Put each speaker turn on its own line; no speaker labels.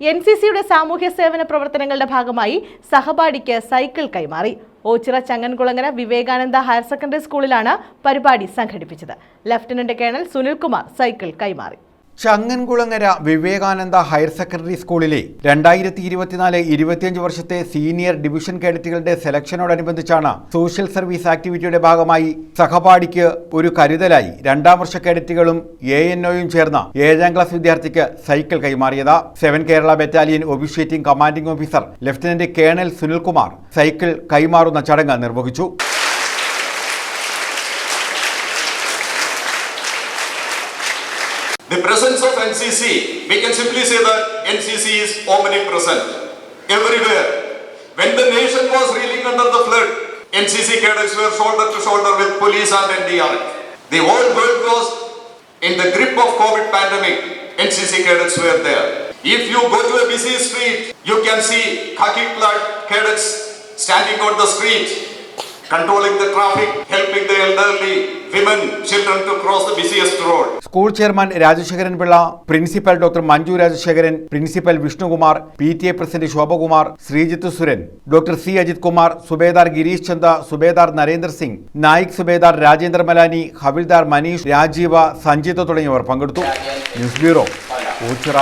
N C സിയുടെ സാമൂഹ്യ സേവന പ്രവർത്തനങ്ങളുടെ ഭാഗമായി സഹപാഠിക്ക് സൈക്കിൾ കൈമാറി. ഓച്ചിറ ചങ്ങൻകുളങ്ങര വിവേകാനന്ദ ഹയർ സെക്കൻഡറി സ്കൂളിലാണ് പരിപാടി സംഘടിപ്പിച്ചത്. ലഫ്റ്റനന്റ് കേണൽ സുനിൽകുമാർ സൈക്കിൾ കൈമാറി.
ചങ്ങൻകുളങ്ങര വിവേകാനന്ദ ഹയർ സെക്കൻഡറി സ്കൂളിലെ രണ്ടായിരത്തി ഇരുപത്തിനാല് ഇരുപത്തിയഞ്ച് വർഷത്തെ സീനിയർ ഡിവിഷൻ കേഡറ്റുകളുടെ സെലക്ഷനോടനുബന്ധിച്ചാണ് സോഷ്യൽ സർവീസ് ആക്ടിവിറ്റിയുടെ ഭാഗമായി സഹപാഠിക്ക് ഒരു കരുതലായി രണ്ടാം വർഷ കേഡറ്റുകളും എ എൻ ഒയും ചേർന്ന ഏഴാം ക്ലാസ് വിദ്യാർത്ഥിക്ക് സൈക്കിൾ കൈമാറിയത്. Seven Kerala battalion officiating commanding officer lieutenant colonel Sunilkumar cycle കൈമാറുന്ന ചടങ്ങ് നിർവഹിച്ചു.
The presence of NCC, we can simply say that NCC is omnipresent everywhere. When the nation was reeling under the flood, NCC cadets were shoulder to shoulder with police and NDRF. The whole world was in the grip of COVID pandemic. NCC cadets were there. If you go to a busy street, you can see khaki clad cadets standing on the street, controlling the traffic, helping the elderly, women, children to cross the busiest road.
School chairman Rajasekharan Pillai principal doctor Manju Rajasekharan principal Vishnukumar P T A president Shobhakumar Sreejith Suran doctor C Ajith Kumar subedar Girish Chanda subedar Narendra Singh naik subedar Rajendra Malani havildar Manish Rajeev Sanjith തുടങ്ങിയവർ പങ്കെടുത്തു. News bureau Ochira